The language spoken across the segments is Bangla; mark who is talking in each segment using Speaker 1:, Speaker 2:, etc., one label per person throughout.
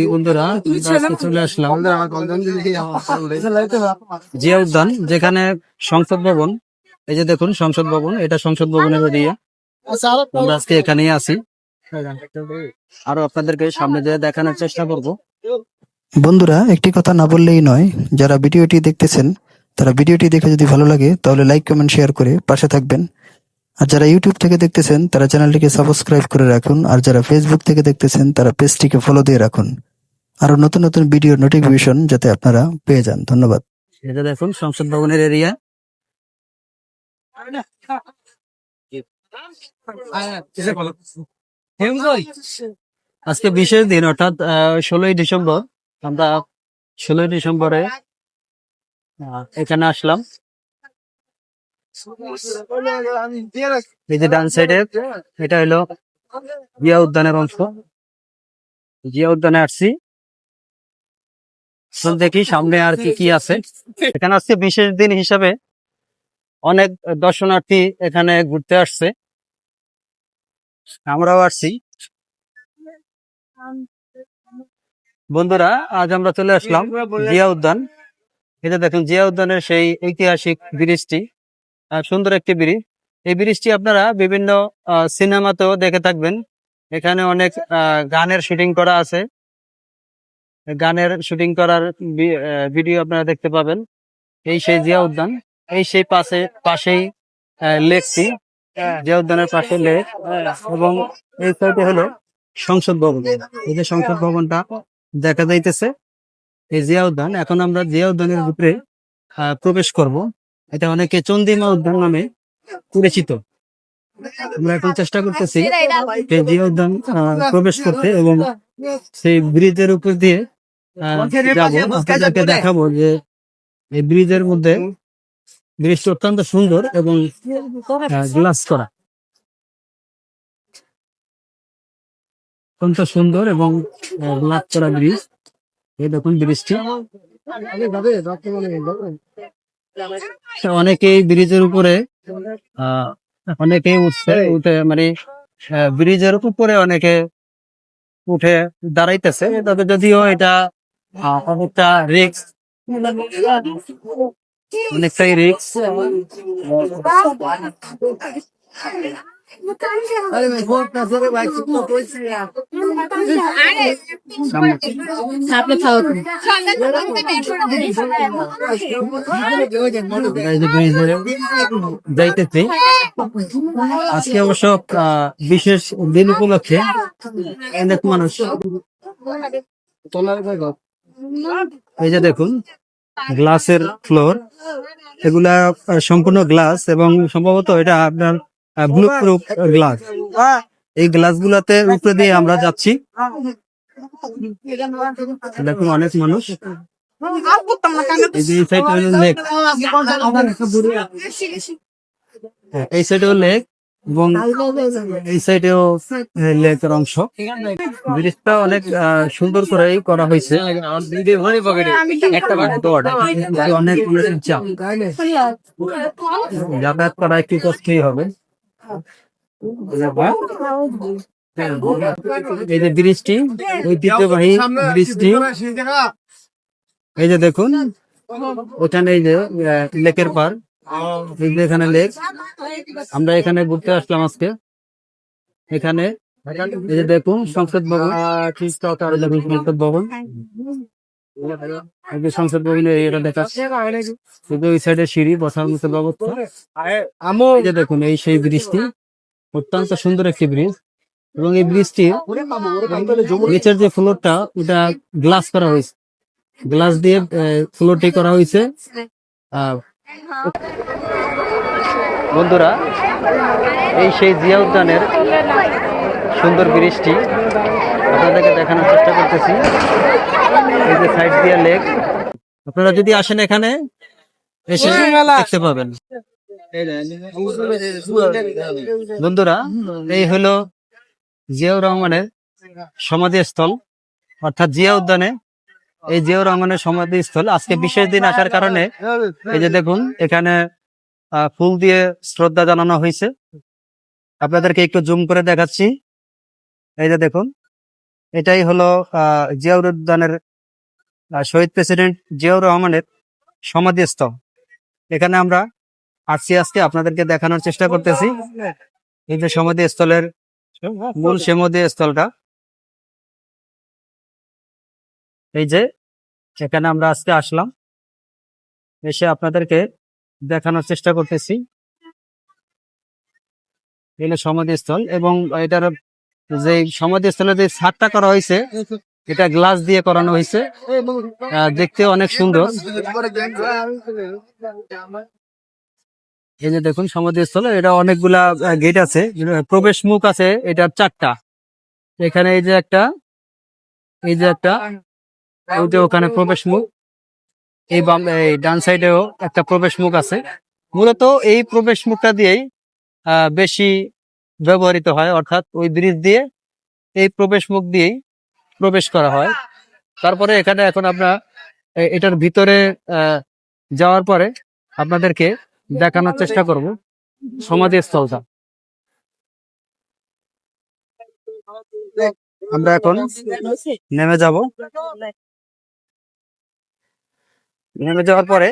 Speaker 1: এই বন্ধুরা চলে আসলাম। জিয়া উদ্যান যেখানে সংসদ ভবন এই যে দেখুন সংসদ ভবন এটা সংসদ ভবনের এরিয়া আমরা আজকে এখানেই আছি। আরও আপনাদেরকে সামনে দিয়ে দেখানোর চেষ্টা করব।
Speaker 2: বন্ধুরা একটি কথা না বললেই নয় যারা ভিডিওটি দেখতেছেন তারা ভিডিওটি দেখে যদি ভালো লাগে তাহলে লাইক কমেন্ট শেয়ার করে পাশে থাকবেন। আর যারা ইউটিউব থেকে দেখতেছেন, তারা চ্যানেলটিকে সাবস্ক্রাইব করে রাখুন। আর যারা ফেসবুক থেকে দেখতেছেন, তারা পেজটিকে ফলো দিয়ে রাখুন। আরও নতুন নতুন ভিডিও নোটিফিকেশন যাতে আপনারা পেয়ে যান। ধন্যবাদ।
Speaker 1: দেখুন, সংসদ ভবনের এরিয়া আজকে বিশেষ দিন, অর্থাৎ ষোলোই ডিসেম্বর। আমরা ষোলোই ডিসেম্বরে এখানে আসলাম। এই যে ডান সাইডে এটা হলো জিয়া উদ্যানের অংশ। জিয়া উদ্যানে আসছি। দেখি সামনে আর কি কি আছে। এখানে আজকে বিশেষ দিন হিসাবে। অনেক দর্শনার্থী এখানে ঘুরতে আসছে। আমরাও আসছি। বন্ধুরা, আজ আমরা চলে আসলাম জিয়া উদ্যান। এটা দেখুন, জিয়া উদ্যানের সেই ঐতিহাসিক ব্রিজটি সুন্দর একটি ব্রিজ। এই ব্রিজটি আপনারা বিভিন্ন সিনেমাতেও দেখে থাকবেন। এখানে অনেক গানের শুটিং করা আছে। গানের শুটিং করার ভিডিও আপনারা দেখতে পাবেন। এই সেই জিয়া উদ্যান এই সেই পাশে, পাশেই লেকটি। জিয়া উদ্যানের পাশে লেক। এবং এই সাইডে হলো সংসদ ভবন। এই যে সংসদ ভবনটা দেখা যাইতেছে। এই জিয়া উদ্যান এখন আমরা জিয়া উদ্যানের ভিতরে প্রবেশ করব। এটা অনেকে চন্দিমা উদ্যান নামে পরিচিত আমরা এখন চেষ্টা করতেছি এই উদ্যান প্রবেশ করতে এবং সেই ব্রিজের উপর দিয়ে দেখাবো যে এই ব্রিজের মধ্যে ব্রিজটা অত্যন্ত সুন্দর এবং গ্লাস করা। অত্যন্ত সুন্দর এবং গ্লাস করা ব্রিজ। এই দেখুন ব্রিজটি। অনেকেই ব্রিজের উপরে অনেকেই উঠছে, উঠে মানে ব্রিজের উপরে অনেকে উঠে দাঁড়াইতেছে। তবে যদিও এটা অনেকটা রিক্স অনেকটাই রিক্স আজকে অবশ্য বিশেষ দিন উপলক্ষে অনেক মানুষ এই যে দেখুন, গ্লাসের ফ্লোর, এগুলা সম্পূর্ণ গ্লাস এবং সম্ভবত এটা আপনার ব্লু প্রুফ গ্লাস এই গ্লাস গুলাতে উপরে দিয়ে আমরা যাচ্ছি। দেখুন অনেক মানুষ। এই সাইড হলো লেক এই সাইড হলো লেক এবং এই সাইডেও লেকের অংশ। ব্রিজটা অনেক সুন্দর করে করা হয়েছে। অনেক যাতায়াত করা একটু কষ্টই হবে। এই যে ব্রিজটি ঐতিহ্যবাহী ব্রিজটি এই যে দেখুন ওখানে এই যে লেকের পার। এই যে এখানে লেক। আমরা এখানে ঘুরতে আসলাম আজকে। এখানে এই যে দেখুন সংসদ ভবন। সংসদ ভবন। সংসদ ভবনের এটা দেখা। শুধু ওই সাইডে সিঁড়ি বসার মতো ব্যবস্থা এই যে দেখুন এই সেই ব্রিজটি অত্যন্ত সুন্দর একটি ব্রিজ এবং এই ব্রিজটি নিচের যে ফ্লোরটা ওটা গ্লাস করা হয়েছে গ্লাস দিয়ে ফ্লোরটি করা হয়েছে বন্ধুরা, এই সেই জিয়া উদ্যানের সুন্দর ব্রিজটি আপনাদেরকে দেখানোর চেষ্টা করতেছি। এই যে সাইড দিয়া লেক আপনারা যদি আসেন এখানে এসে দেখতে পাবেন। বন্ধুরা এই হলো জিয়াউর রহমানের সমাধিস্থল অর্থাৎ জিয়া উদ্যানে। এই জিয়াউর রহমানের সমাধিস্থল আজকে বিশেষ দিন আসার কারণে এই যে দেখুন এখানে ফুল দিয়ে শ্রদ্ধা জানানো হয়েছে। আপনাদেরকে একটু জুম করে দেখাচ্ছি। এই যে দেখুন এটাই হলো জিয়াউর উদ্যানের আহ, শহীদ প্রেসিডেন্ট জিয়াউর রহমানের সমাধিস্থল। এখানে আমরা আসছি আজকে আপনাদেরকে দেখানোর চেষ্টা করতেছি। এই যে সমাধিস্থলের মূল সমাধি স্থলটা এই যে এখানে আমরা আজকে আসলাম। এসে আপনাদেরকে দেখানোর চেষ্টা করতেছি। এগুলো সমাধিস্থল এবং এটার যে সমাধিস্থলে যে ছাদটা করা হয়েছে, এটা গ্লাস দিয়ে করানো হয়েছে। দেখতে অনেক সুন্দর। এই যে দেখুন সমাধিস্থল, এটা অনেকগুলা গেট আছে, প্রবেশ মুখ আছে, এটা চারটা। এখানে এই যে একটা, এই যে একটা ওখানে প্রবেশ মুখ। এই বাম, এই ডান সাইডেও একটা প্রবেশ মুখ আছে। মূলত এই প্রবেশ মুখটা দিয়েই বেশি ব্যবহৃত হয়, অর্থাৎ ওই ব্রিজ দিয়ে এই প্রবেশ মুখ দিয়েই প্রবেশ করা হয়। তারপরে এখানে এখন আমরা এটার ভিতরে যাওয়ার পরে আপনাদেরকে দেখানোর চেষ্টা করব সমাধি স্থলটা আমরা এখন নেমে যাব। নেমে যাওয়ার পরে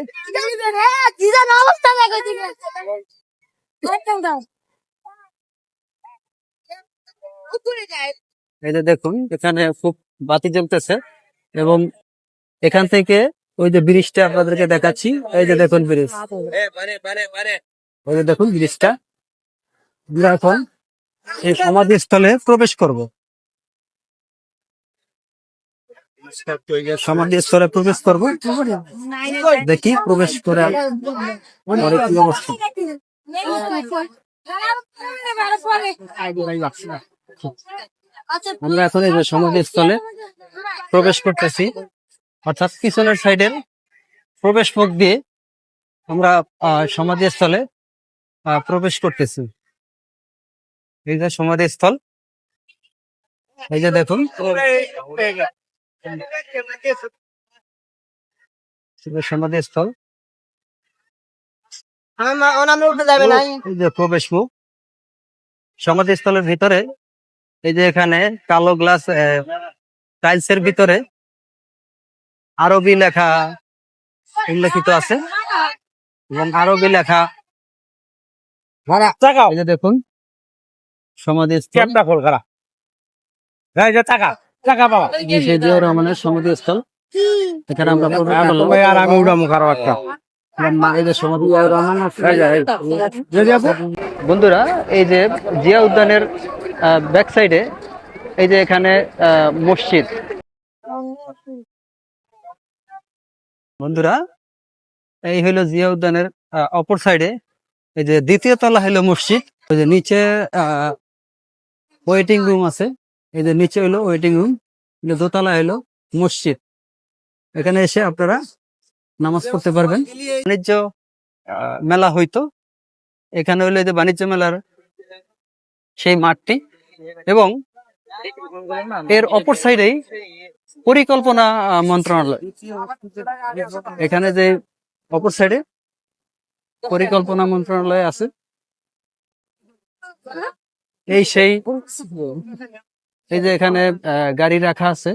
Speaker 3: অবস্থা দেখো দিকে একদম দাও উপরে যায়
Speaker 1: এই যে দেখুন এখানে খুব বাতি জ্বলতেছে এবং এখান থেকে ওই যে ব্রিজটা আপনাদেরকে দেখাচ্ছি। এই যে দেখুন ব্রিজ। ওই যে দেখুন ব্রিজটা। এখন এই সমাধি স্থলে প্রবেশ করব। সমাধি স্থলে প্রবেশ করব। দেখি প্রবেশ করে পরে কি অবস্থা। আমরা এখন এই যে সমাধি স্থলে প্রবেশ করতেছি। অর্থাৎ পিছনের সাইডের প্রবেশ মুখ দিয়ে আমরা সমাধিস্থলে প্রবেশ করতেছি। এই যে সমাধিস্থল এই যে দেখুন। সমাধিস্থল। প্রবেশ মুখ। সমাধিস্থলের ভিতরে এই যে এখানে কালো গ্লাস টাইলস এর ভিতরে আরবি লেখা উল্লেখিত আছে। এবং আরবি লেখা এই যে দেখুন সমাধিস্থল এই যে জিয়াউর রহমানের সমাধিস্থল এখানে আমরা প্রবেশ করলাম। এবং মা- এই যে সমাধি জিয়াউর রহমান আছে। বন্ধুরা এই যে জিয়া উদ্যানের ব্যাক সাইডে এই যে এখানে মসজিদ বন্ধুরা এই হলো জিয়া উদ্যানের অপর সাইডে এই যে দ্বিতীয় তলা হলো মসজিদ ওই যে নিচে ওয়েটিং রুম আছে এই যে নিচে হলো ওয়েটিং রুম দোতলা হলো মসজিদ এখানে এসে আপনারা নামাজ পড়তে পারবেন। বাণিজ্য মেলা হইতো এখানে হইল যে বাণিজ্য মেলার সেই মাঠটি এবং এর অপর সাইডেই পরিকল্পনা মন্ত্রণালয়। এখানে যে অপর সাইডে পরিকল্পনা মন্ত্রণালয় আছে এই সেই এই যে এখানে গাড়ি রাখা আছে।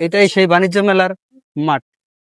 Speaker 1: এটাই সেই বাণিজ্য মেলার মাঠ।